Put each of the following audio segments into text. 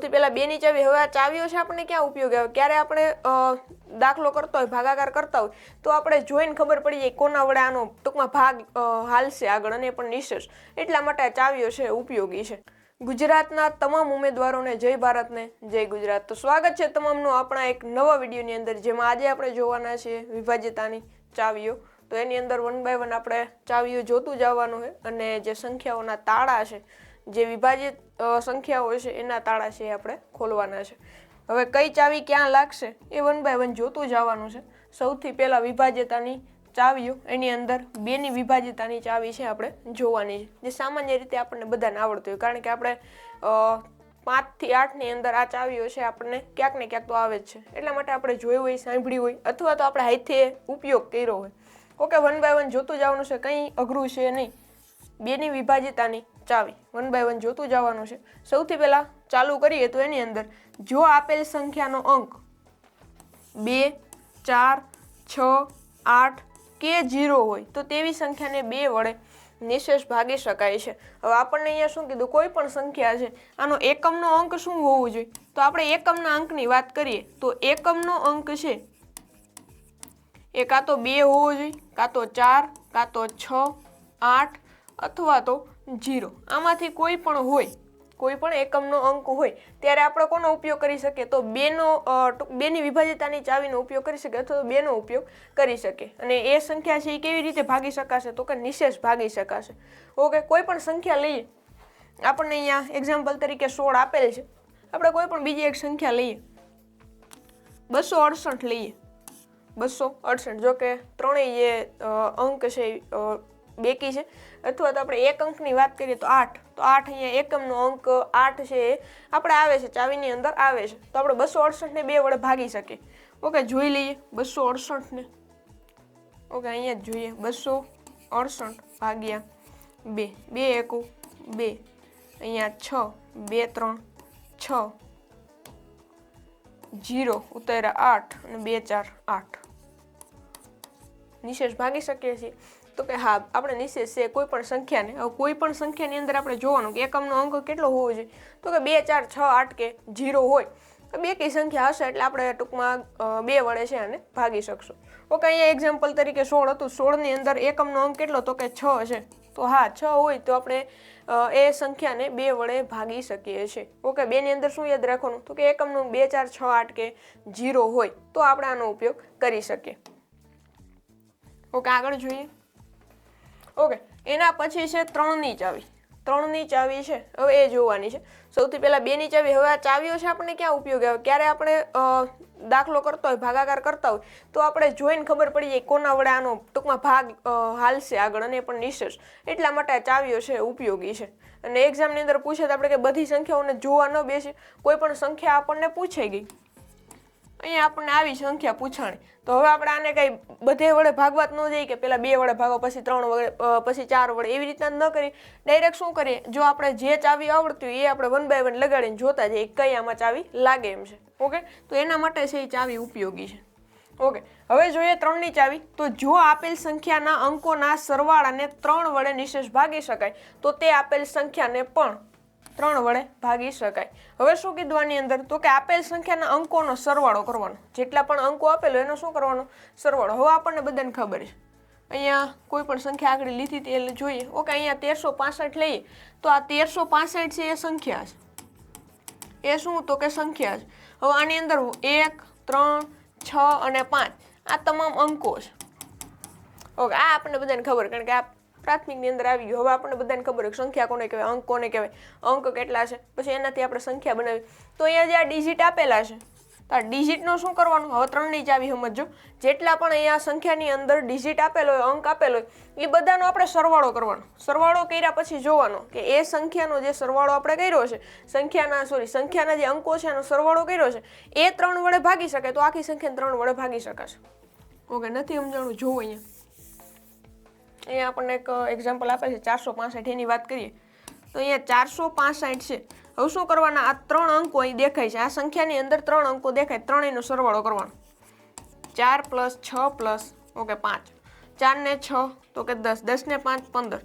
સૌથી પહેલા બેની ચાવી. હવે આ ચાવીઓ છે આપણને ક્યાં ઉપયોગ આવે? ક્યારે આપણે દાખલો કરતો હોય, ભાગાકાર કરતા હોય, તો આપણે જોઈને ખબર પડી જાય કોના વડે આનો ટૂંકમાં ભાગ હાલશે આગળ અને પણ નિશેષ એટલા માટે આ ચાવીઓ છે ઉપયોગી છે. ગુજરાતના તમામ ઉમેદવારોને જય ભારતને જય ગુજરાત. તો સ્વાગત છે તમામનું આપણા એક નવા વિડીયોની અંદર, જેમાં આજે આપણે જોવાના છીએ વિભાજ્યતાની ચાવીઓ. તો એની અંદર વન બાય વન આપણે ચાવીઓ જોતું જવાનું છે અને જે સંખ્યાઓના તાળા છે જે વિભાજિત સંખ્યા સંખ્યાઓ છે, એના તાળા છે એ આપણે ખોલવાના છે. હવે કઈ ચાવી ક્યાં લાગશે એ વન બાય વન જોતું જવાનું છે. સૌથી પહેલાં વિભાજ્યતાની ચાવીઓ, એની અંદર બેની વિભાજ્યતાની ચાવી છે આપણે જોવાની છે, જે સામાન્ય રીતે આપણને બધાને આવડતું હોય. કારણ કે આપણે પાંચથી આઠની અંદર આ ચાવીઓ છે આપણને ક્યાંક ને ક્યાંક તો આવે જ છે. એટલા માટે આપણે જોયું હોય, સાંભળ્યું હોય, અથવા તો આપણે હાથે ઉપયોગ કર્યો હોય. ઓકે, વન બાય વન જોતું જવાનું છે, કંઈ અઘરું છે નહીં. બેની વિભાજિતાની ચાવી. વન બાય વન જોતું જવાનું છે. સૌથી પહેલાં ચાલુ કરીએ તો એની અંદર જો આપેલ સંખ્યાનો અંક બે, ચાર, છ, આઠ કે જીરો હોય તો તેવી સંખ્યાને બે વડે નિશેષ ભાગી શકાય છે. હવે આપણને અહીંયા શું કીધું? કોઈ પણ સંખ્યા છે. આનો એકમનો અંક શું હોવું જોઈએ? તો આપણે એકમના અંકની વાત કરીએ તો એકમનો અંક છે એ કાં તો બે હોવો જોઈએ, કાં તો ચાર, કાં તો છ, આઠ અથવા તો જીરો. આમાંથી કોઈ પણ હોય, કોઈ પણ એકમનો અંક હોય, ત્યારે આપણે કોનો ઉપયોગ કરી શકીએ? તો બેનો બેની વિભાજ્યતાની ચાવીનો ઉપયોગ કરી શકીએ અથવા બેનો ઉપયોગ કરી શકીએ. અને એ સંખ્યા છે એ કેવી રીતે ભાગી શકાશે? તો કે નિશેષ ભાગી શકાશે. ઓકે, કોઈ પણ સંખ્યા લઈએ. આપણને અહીંયા એક્ઝામ્પલ તરીકે સોળ આપેલ છે. આપણે કોઈ પણ બીજી એક સંખ્યા લઈએ. બસો અડસઠ લઈએ. બસો અડસઠ. જો કે ત્રણેય જે અંક છે બેકી છે. અથવા તો આપણે એક અંકની વાત કરીએ તો આઠ. તો આઠ અહીંયા એકમનો અંક આઠ છે એ આપણે આવે છે, ચાવીની અંદર આવે છે. તો આપણે બસો અડસઠને બે વડે ભાગી શકીએ. ઓકે, જોઈ લઈએ. બસો અડસઠને. ઓકે, અહીંયા જોઈએ. બસો અડસઠ ભાગ્યા બે. બે એકુ, બે. અહીંયા છ, બે ત્રણ, છ. જીરો ઉતાર્યા આઠ અને બે ચાર, આઠ. નિશેષ ભાગી શકીએ છીએ. તો કે હા, આપણે નિશેષ છે, કોઈ પણ સંખ્યાને. હવે કોઈ પણ સંખ્યાની અંદર આપણે જોવાનું કે એકમનો અંક કેટલો હોવો જોઈએ. તો કે બે, ચાર, છ, આઠ કે જીરો હોય, તો બે કઈ સંખ્યા હશે એટલે આપણે ટૂંકમાં બે વડે છે અને ભાગી શકશું. ઓકે, અહીંયા એક્ઝામ્પલ તરીકે સોળ હતું. સોળની અંદર એકમનો અંક કેટલો? તો કે છ હશે. તો હા, છ હોય તો આપણે એ સંખ્યાને બે વડે ભાગી શકીએ છીએ. ઓકે, બેની અંદર શું યાદ રાખવાનું? તો કે એકમનું બે, ચાર, છ, આઠ કે જીરો હોય, તો આપણે આનો ઉપયોગ કરી શકીએ. ઓકે, આગળ જોઈએ. ઓકે, એના પછી છે ત્રણની ચાવી. ત્રણની ચાવી છે, હવે એ જોવાની છે. સૌથી પહેલાં બેની ચાવી, હવે આ ચાવીઓ છે આપણને ક્યાં ઉપયોગ આવે? ક્યારે આપણે દાખલો કરતા હોય, ભાગાકાર કરતા હોય, તો આપણે જોઈને ખબર પડી જાય કોના વડે આનો ટૂંકમાં ભાગ હાલશે આગળ અને એ પણ નિશેષ એટલા માટે આ ચાવીઓ છે ઉપયોગી છે. અને એક્ઝામની અંદર પૂછે તો આપણે કે બધી સંખ્યાઓને જોવા ન બેસી કોઈ પણ સંખ્યા આપણને પૂછાઈ ગઈ. અહીંયા આપણને આવી સંખ્યા પૂછાણી. તો હવે આપણે આને કંઈ બધે વડે ભાગવાત ન જઈએ કે પહેલાં બે વડે ભાગો, પછી ત્રણ વડે પછી ચાર વડે, એવી રીતના ન કરી ડાયરેક્ટ શું કરીએ? જો આપણે જે ચાવી આવડતી હોય એ આપણે વન બાય વન લગાડીને જોતા જઈએ કઈ આમાં ચાવી લાગે એમ છે. ઓકે? તો એના માટે છે એ ચાવી ઉપયોગી છે. ઓકે? હવે જોઈએ ત્રણની ચાવી. તો જો આપેલ સંખ્યાના અંકોના સરવાળાને ત્રણ વડે નિશેષ ભાગી શકાય, તો તે આપેલ સંખ્યાને પણ ત્રણ વડે ભાગી શકાય. હવે શું કીધું આની અંદર? તો કે આપેલ સંખ્યાના અંકોનો સરવાળો કરવાનો. જેટલા પણ અંકો આપેલો એનો શું કરવાનો? સરવાળો. હવે આપણને બધાને ખબર છે. અહીંયા કોઈ પણ સંખ્યા આગળ લીધી એટલે જોઈએ. ઓકે, અહીંયા તેરસો પાસઠ લઈએ. તો આ તેરસો પાસઠ છે એ સંખ્યા છે. એ શું? તો કે સંખ્યા છે. હવે આની અંદર એક, ત્રણ, છ અને પાંચ. આ તમામ અંકો છે. ઓકે, આ આપણને બધાને ખબર કારણ કે આ પ્રાથમિકની અંદર આવી ગયું. હવે આપણને બધાને ખબર હોય સંખ્યા કોને કહેવાય, અંક કોને કહેવાય, અંક કેટલા છે? પછી એનાથી આપણે સંખ્યા બનાવી. તો અહીંયા જે આ ડિજિટ આપેલા છે, તો આ ડિજિટનું શું કરવાનું? હવે ત્રણની ચાવી સમજો. જેટલા પણ અહીંયા સંખ્યાની અંદર ડિજિટ આપેલો હોય, અંક આપેલો હોય, એ બધાનો આપણે સરવાળો કરવાનો. સરવાળો કર્યા પછી જોવાનો કે એ સંખ્યાનો જે સરવાળો આપણે કર્યો છે, સંખ્યાના સોરી સંખ્યાના જે અંકો છે, એનો સરવાળો કર્યો છે, એ ત્રણ વડે ભાગી શકાય તો આખી સંખ્યાને ત્રણ વડે ભાગી શકાશે. ઓકે, નથી સમજાણું? જોવું અહીંયા. અહીંયા આપણને એક એક્ઝામ્પલ આપે છે, ચારસો પાસઠ એની વાત કરીએ, તો અહીંયા ચારસો પાસઠ છે. હવે શું કરવાના? આ ત્રણ અંકો અહીં દેખાય છે. આ સંખ્યાની અંદર ત્રણ અંકો દેખાય. ત્રણેયનો સરવાળો કરવાનો. ચાર પ્લસ છ પ્લસ, ઓકે, પાંચ. ચારને છ, તો કે દસ. દસને પાંચ, પંદર.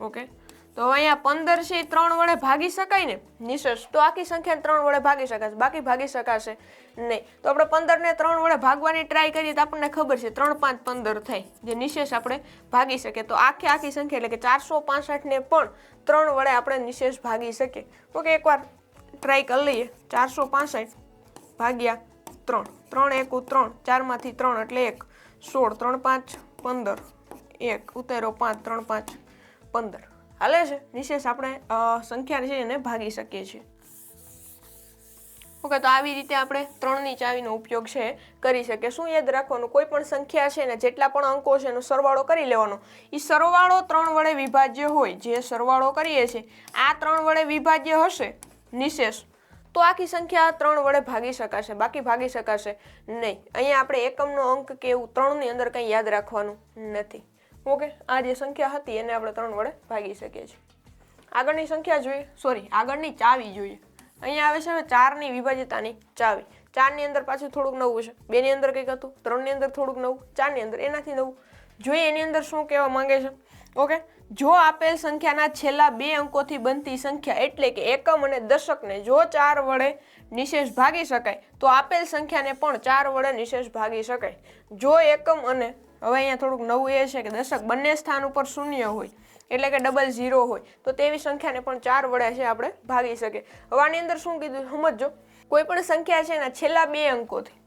ઓકે? તો અહીંયા પંદર છે ત્રણ વડે ભાગી શકાય ને? નિશેષ. તો આખી સંખ્યાને ત્રણ વડે ભાગી શકાશે. બાકી ભાગી શકાશે નહીં. તો આપણે પંદરને ત્રણ વડે ભાગવાની ટ્રાય કરીએ તો આપણને ખબર છે ત્રણ પાંચ પંદર થાય. જે નિશેષ આપણે ભાગી શકીએ. તો આખી આખી સંખ્યા એટલે કે ચારસો પાસઠને પણ ત્રણ વડે આપણે નિશેષ ભાગી શકીએ. ઓકે, એકવાર ટ્રાય કરી લઈએ. ચારસો પાસઠ ભાગ્યા ત્રણ. ત્રણ એકુ ત્રણ. ચારમાંથી ત્રણ એટલે એક. સોળ. ત્રણ પાંચ પંદર. એક. ઉતારો પાંચ. ત્રણ પાંચ પંદર. હાલે છે. નિશેષ આપણે સંખ્યા છે એને ભાગી શકીએ છીએ. ઓકે, તો આવી રીતે આપણે ત્રણની ચાવીનો ઉપયોગ છે, કરી શકીએ. શું યાદ રાખવાનું? કોઈ પણ સંખ્યા છે ને, જેટલા પણ અંકો છે એનો સરવાળો કરી લેવાનો. એ સરવાળો ત્રણ વડે વિભાજ્ય હોય, જે સરવાળો કરીએ છીએ, આ ત્રણ વડે વિભાજ્ય હશે, નિશેષ. તો આખી સંખ્યા ત્રણ વડે ભાગી શકાશે, બાકી ભાગી શકાશે નહીં. અહીંયા આપણે એકમનો અંક કે એવું ત્રણની અંદર કંઈ યાદ રાખવાનું નથી. ઓકે, આ જે સંખ્યા હતી એને આપણે ત્રણ વડે ભાગી શકીએ છીએ. આગળની સંખ્યા જોઈએ. સોરી આગળની ચાવી જોઈએ. અહીંયા આવે છે ચારની વિભાજ્યતાની ચાવી. ચારની અંદર પાછું થોડુંક નવું છે. બેની અંદર કંઈક હતું, ત્રણની અંદર થોડુંક નવું, ચારની અંદર એનાથી નવું. જોઈએ એની અંદર શું કહેવા માંગે છે. ઓકે, જો આપેલ સંખ્યાના છેલ્લા બે અંકોથી બનતી સંખ્યા એટલે કે એકમ અને દશકને જો ચાર વડે નિશેષ ભાગી શકાય, તો આપેલ સંખ્યાને પણ ચાર વડે નિશેષ ભાગી શકાય. જો એકમ અને હવે અહીંયા થોડુંક નવું એ છે કે દશક બંને સ્થાન ઉપર શૂન્ય હોય, એટલે કે ડબલ ઝીરો હોય, તો તેવી સંખ્યાને પણ ચાર વડે છે આપણે ભાગી શકીએ. હવે આની અંદર શું કીધું? સમજો કોઈ પણ સંખ્યા છે એના છેલ્લા બે અંકોથી,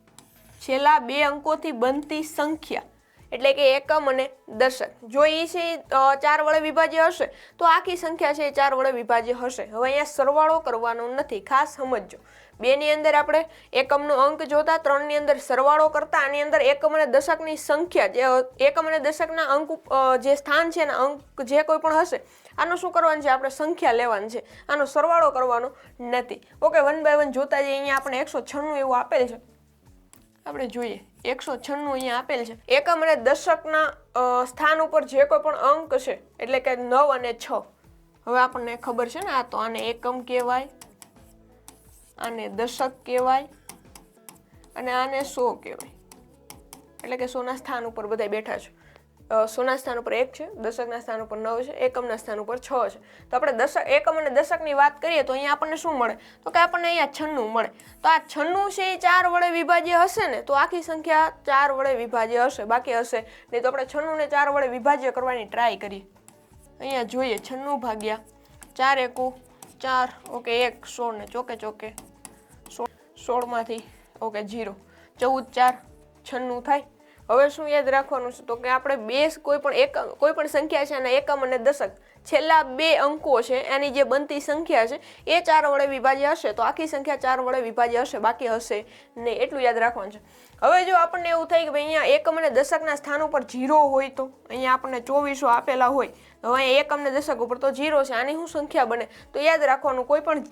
છેલ્લા બે અંકોથી બનતી સંખ્યા, એટલે કે એકમ અને દશક જો એ છે ચાર વડે વિભાજ્ય હશે, તો આખી સંખ્યા છે એ ચાર વડે વિભાજ્ય હશે. હવે અહીંયા સરવાળો કરવાનો નથી. ખાસ સમજજો. બેની અંદર આપણે એકમનો અંક જોતા, ત્રણની અંદર સરવાળો કરતા, આની અંદર એકમ અને દશકની સંખ્યા, જે એકમ અને દશકના અંક જે સ્થાન છે, એના અંક જે કોઈ પણ હશે, આનું શું કરવાનું છે? આપણે સંખ્યા લેવાની છે. આનો સરવાળો કરવાનો નથી. ઓકે, વન બાય વન જોતા જઈએ, અહીંયા આપણે એકસો છન્નું એવું આપેલ છે. આપણે જોઈએ. એકસો છન્નું અહીંયા આપેલ છે. એકમ અને દશકના સ્થાન ઉપર જે કોઈ પણ અંક છે, એટલે કે નવ અને છ. હવે આપણને ખબર છે ને, આ તો આને એકમ કહેવાય. આને દશક કહેવાય અને આને સો કહેવાય. એટલે કે સોના સ્થાન ઉપર બધા બેઠા છે. સોના સ્થાન ઉપર એક છે, દશકના સ્થાન ઉપર નવ છે, એકમના સ્થાન ઉપર છ છે. તો આપણે દશક, એકમ અને દશકની વાત કરીએ તો અહીંયા આપણને શું મળે? તો કે આપણને અહીંયા છન્નું મળે. તો આ છન્નું છે એ ચાર વડે વિભાજ્ય હશે ને, તો આખી સંખ્યા ચાર વડે વિભાજ્ય હશે, બાકી હશે. નહીં તો આપણે છન્નુંને ચાર વડે વિભાજ્ય કરવાની ટ્રાય કરીએ. અહીંયા જોઈએ, છન્નું ભાગ્યા ચાર એકુ ચાર, ઓકે, એક સોળ ને ચોકે ચોકે, સોળ, સોળમાંથી, ઓકે, જીરો. ચૌદ, ચાર, છન્નું થાય. હવે શું યાદ રાખવાનું છે? તો કે આપણે બે કોઈ પણ એક, કોઈ પણ સંખ્યા છે અને એકમ અને દશક, છેલ્લા બે અંકો છે, એની જે બનતી સંખ્યા છે, એ ચાર વડે વિભાજ્ય હશે. તો આખી સંખ્યા ચાર વડે વિભાજ્ય હશે, બાકી હશે નહીં એટલું યાદ રાખવાનું છે. હવે જો આપણને એવું થાય કે ભાઈ અહીંયા એકમ અને દશકના સ્થાન ઉપર જીરો હોય તો, અહીંયા આપણને ચોવીસો આપેલા હોય તો અહીંયા એકમ ને દશક ઉપર તો જીરો છે, આની શું સંખ્યા બને? તો યાદ રાખવાનું, કોઈ પણ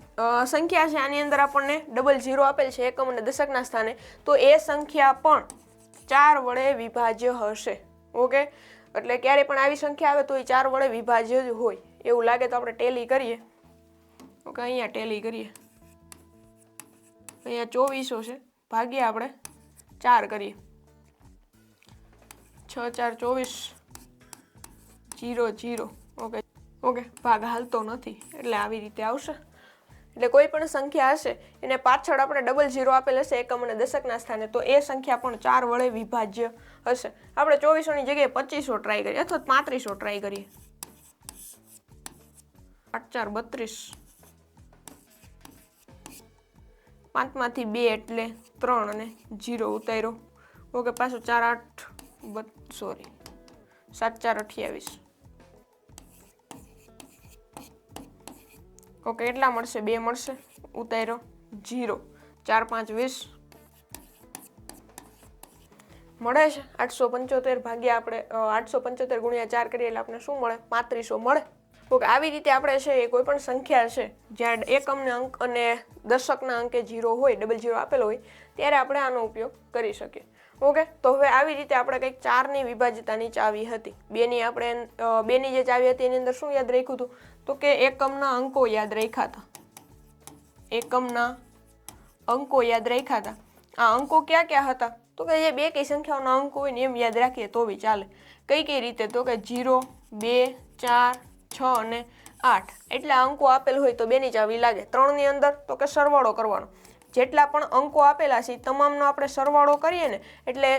સંખ્યા છે, આની અંદર આપણને ડબલ જીરો આપેલ છે એકમ અને દશકના સ્થાને. તો એ સંખ્યા પણ ચાર વડે વિભાજ્ય હશે, ઓકે? એટલે ક્યારે પણ આવી સંખ્યા આવે તો એ ચાર વડે વિભાજ્ય જ હોય. એવું લાગે તો આપણે ટેલી કરીએ. ઓકે, અહીંયા ટેલી કરીએ. અહીંયા ચોવીસો છે ભાગ્યે આપણે. ચાર કરીએ. છ, ચાર, ચોવીસ. Zero zero. ઓકે. ઓકે, ભાગ હાલતો નથી. એટલે આવી રીતે આવશે. એટલે કોઈ પણ સંખ્યા હશે, એને પાછળ આપણે ડબલ ઝીરો આપેલ હશે, એકમ અને દશકના સ્થાને, તો એ સંખ્યા પણ ચાર વડે વિભાજ્ય હશે. આપણે ચોવીસોની જગ્યાએ પચીસો ટ્રાય કરીએ, અથવા પાંત્રીસો ટ્રાય કરીએ. આઠ, ચાર, બત્રીસ. પાંચમાંથી બે એટલે ત્રણ અને જીરો ઉતાર્યો. ઓકે, પાછું ચાર, આઠ સોરી સાત, ચાર, અઠ્યાવીસ. ઓકે એટલા મળશે? બે મળશે? ઉતાર્યો. જીરો. ચાર, પાંચ, વીસ. મળે છે? આઠસો પંચોતેર ભાગ્યા આપણે આઠસો પંચોતેર ગુણ્યા ચાર કરીએ એટલે આપણે શું મળે? પાંત્રીસો મળે. ઓકે આવી રીતે આપણે છે એ કોઈ પણ સંખ્યા છે, જ્યાં એકમના અંક અને દશકના અંકે જીરો હોય ડબલ જીરો આપેલો હોય, ત્યારે આપણે આનો ઉપયોગ કરી શકીએ. ઓકે? તો હવે આવી રીતે આપણે કંઈક ચારની વિભાજ્યતાની ચાવી હતી. બેની આપણે બેની જે ચાવી હતી એની અંદર શું યાદ રાખ્યું હતું? તો કે એકમના અંકો યાદ રાખ્યા હતા. એકમના અંકો યાદ રાખ્યા હતા. આ અંકો ક્યાં ક્યાં હતા? તો કે જે બે કઈ સંખ્યાઓના અંકો હોય ને એમ યાદ રાખીએ તો બી ચાલે. કઈ કઈ રીતે? તો કે જીરો, બે, ચાર, છ અને આઠ. એટલા અંકો આપેલ હોય તો બેની ચાવી લાગે. ત્રણની અંદર તો કે સરવાળો કરવાનો. જેટલા પણ અંકો આપેલા છે તમામનો આપણે સરવાળો કરીએ ને, એટલે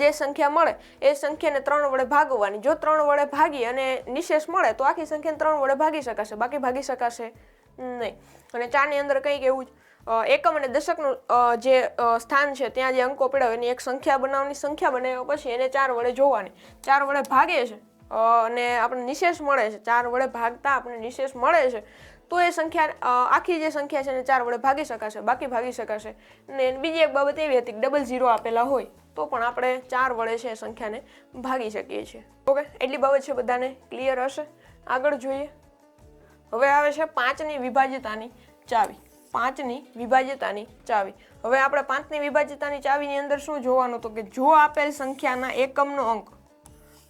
જે સંખ્યા મળે, એ સંખ્યાને ત્રણ વડે ભાગવાની. જો ત્રણ વડે ભાગી અને નિશેષ મળે, તો આખી સંખ્યાને ત્રણ વડે ભાગી શકાશે. બાકી ભાગી શકાશે નહીં. અને ચારની અંદર કંઈક એવું જ એકમ અને દશકનું જે સ્થાન છે, ત્યાં જે અંકો પડ્યા એની એક સંખ્યા બનાવવાની સંખ્યા બનાવ્યા પછી એને ચાર વડે જોવાની. ચાર વડે ભાગે છે અને આપણે નિશેષ મળે છે. ચાર વડે ભાગતા આપણે નિશેષ મળે છે. તો એ સંખ્યા આખી જે સંખ્યા છે એને ચાર વડે ભાગી શકાશે, બાકી ભાગી શકાશે. ને બીજી એક બાબત એવી હતી કે ડબલ ઝીરો આપેલા હોય, તો પણ આપણે ચાર વડે છે એ સંખ્યાને ભાગી શકીએ છીએ. ઓકે? એટલી બાબત છે બધાને ક્લિયર હશે? આગળ જોઈએ. હવે આવે છે પાંચની વિભાજ્યતાની ચાવી. પાંચની વિભાજ્યતાની ચાવી. હવે આપણે પાંચની વિભાજ્યતાની ચાવીની અંદર શું જોવાનું તો કે જો આપેલ સંખ્યાના એકમનો અંક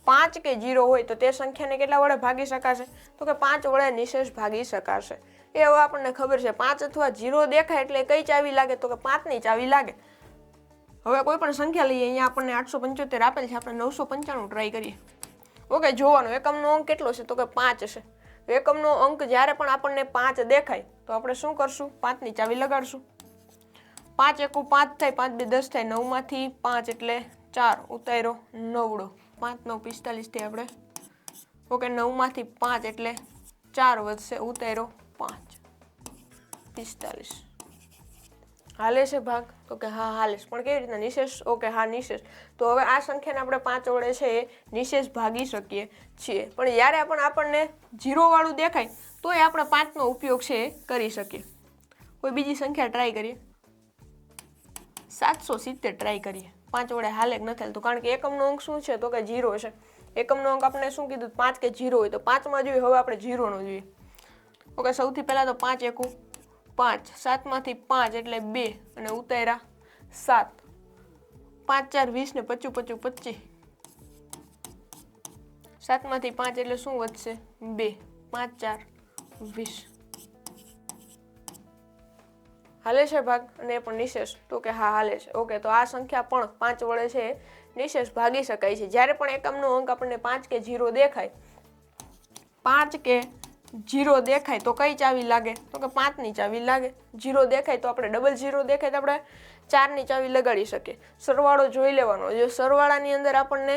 પાંચ કે જીરો હોય તો તે સંખ્યાને કેટલા વડે ભાગી શકાશે? તો કે પાંચ વડે નિશેષ ભાગી શકાશે. એ હવે આપણને ખબર છે, પાંચ અથવા જીરો દેખાય એટલે કઈ ચાવી લાગે? તો કે પાંચની ચાવી લાગે. હવે કોઈ પણ સંખ્યા લઈએ, અહીંયા આપણને આઠસો પંચોતેર આપેલ છે, આપણે નવસો પંચાણું ટ્રાય કરીએ. ઓકે, જોવાનો, એકમનો અંક કેટલો છે? તો કે પાંચ છે. એકમનો અંક જ્યારે પણ આપણને પાંચ દેખાય, તો આપણે શું કરશું? પાંચની ચાવી લગાડશું. પાંચ એકુ પાંચ થાય, પાંચ બે દસ થાય, નવમાંથી પાંચ એટલે ચાર ઉતાર્યો નવડો. પાંચ નવ પિસ્તાલીસ આપણે, ઓકે, નવમાંથી પાંચ એટલે ચાર વધશે ઉતાર્યો પાંચ. પિસ્તાલીસ. હાલે છે ભાગ? તો કે હા, હાલે પણ કેવી રીતના નિશેષ? ઓકે, હા, નિશેષ. તો હવે આ સંખ્યાને આપણે પાંચ વડે છે એ નિશેષ ભાગી શકીએ છીએ. પણ જ્યારે પણ આપણને ઝીરોવાળું દેખાય તો એ આપણે પાંચનો ઉપયોગ છે એ કરી શકીએ. કોઈ બીજી સંખ્યા ટ્રાય કરીએ? સાતસો સિત્તેર ટ્રાય કરીએ. પાંચ વડે હાલે કે નથી હાલતું કારણ કે એકમનો અંક શું છે? તો કે જીરો છે. એકમનો અંક આપણે શું કીધું? પાંચ કે જીરો હોય તો પાંચમાં જોઈએ. હવે આપણે જીરોનો જોઈએ. ઓકે, સૌથી પહેલાં તો પાંચ એકું. પાંચ. સાતમાંથી પાંચ એટલે બે. અને ઉતાર્યા સાત. પાંચ, ચાર, વીસ ને પચું પચું પચીસ સાતમાંથી પાંચ એટલે શું વધશે? બે. પાંચ, ચાર, વીસ. હાલે છે ભાગ અને એ પણ નિશેષ. તો કે હા, હાલે છે. ઓકે, તો આ સંખ્યા પણ પાંચ વડે છે. નિશેષ ભાગી શકાય છે. જ્યારે પણ એકમનો અંક આપણને પાંચ કે જીરો દેખાય, પાંચ કે જીરો દેખાય, તો કઈ ચાવી લાગે? તો કે પાંચની ચાવી લાગે. જીરો દેખાય તો આપણે ડબલ જીરો દેખાય તો આપણે ચારની ચાવી લગાડી શકીએ. સરવાળો જોઈ લેવાનો. જો સરવાળાની અંદર આપણને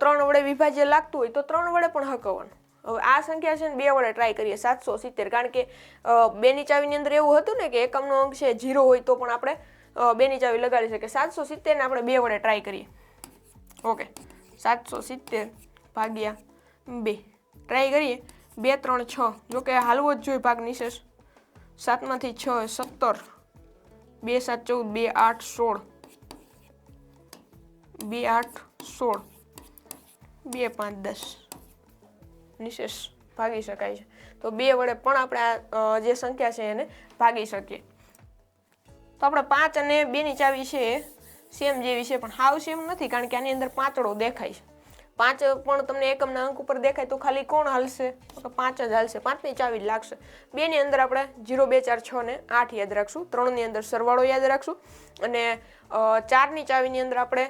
ત્રણ વડે વિભાજ્ય લાગતું હોય તો ત્રણ વડે પણ હકવવાનું. આ સંખ્યા છે ને બે વડે ટ્રાય કરીએ, સાતસો સિત્તેર. કારણ કે બેની ચાવીની અંદર એવું હતું ને કે એકમનો અંક છે જીરો હોય તો પણ આપણે બેની ચાવી લગાડી શકીએ. સાતસો સિત્તેરને આપણે બે વડે ટ્રાય કરીએ. ઓકે. સાતસો સિત્તેર ભાગ્યા બે. ટ્રાય કરીએ. બે, ત્રણ, છ. જોકે હાલવો જ જોઈએ ભાગ નિશેષ સાતમાંથી છ સત્તર. બે, સાત, ચૌદ, બે, આઠ, સોળ. બે, આઠ, સોળ. બે, પાંચ, દસ. નિશેષ ભાગી શકાય છે. તો બે વડે પણ આપણે આ જે સંખ્યા છે એને ભાગી શકીએ. તો આપણે પાંચ અને બેની ચાવી છે સેમ જેવી છે, પણ હાવ સેમ નથી, કારણ કે આની અંદર પાંચડો દેખાય છે. પાંચ પણ તમને એકમના અંક ઉપર દેખાય તો ખાલી કોણ હાલશે? તો પાંચ જ હાલશે. પાંચની ચાવી જ લાગશે. બેની અંદર આપણે જીરો, બે, ચાર, છ ને આઠ યાદ રાખશું. ત્રણની અંદર સરવાળો યાદ રાખશું. અને ચારની ચાવીની અંદર આપણે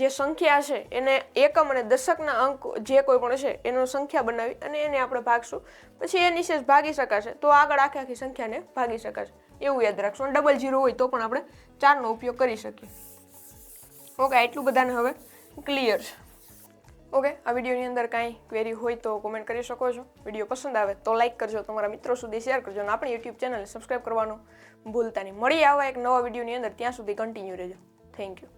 જે સંખ્યા છે એને એકમ અને દશકના અંક જે કોઈ પણ છે એનો સંખ્યા બનાવી અને એને આપણે ભાગશું. પછી એ નિશેષ ભાગી શકાશે. તો આગળ આખી આખી સંખ્યાને ભાગી શકાશે. એવું યાદ રાખશું. અને ડબલ જીરો હોય તો પણ આપણે ચારનો ઉપયોગ કરી શકીએ. ઓકે એટલું બધાને હવે ક્લિયર છે. ઓકે આ વિડીયોની અંદર કાંઈ ક્વેરી હોય તો કોમેન્ટ કરી શકો છો. વીડિયો પસંદ આવે તો લાઇક કરજો, તમારા મિત્રો સુધી શેર કરજો અને આપણી યુટ્યુબ ચેનલ સબસ્ક્રાઈબ કરવાનું ભૂલતા નહીં. મળી આવા એક નવા વિડીયોની અંદર, ત્યાં સુધી કન્ટિન્યુ રહેજો. Thank you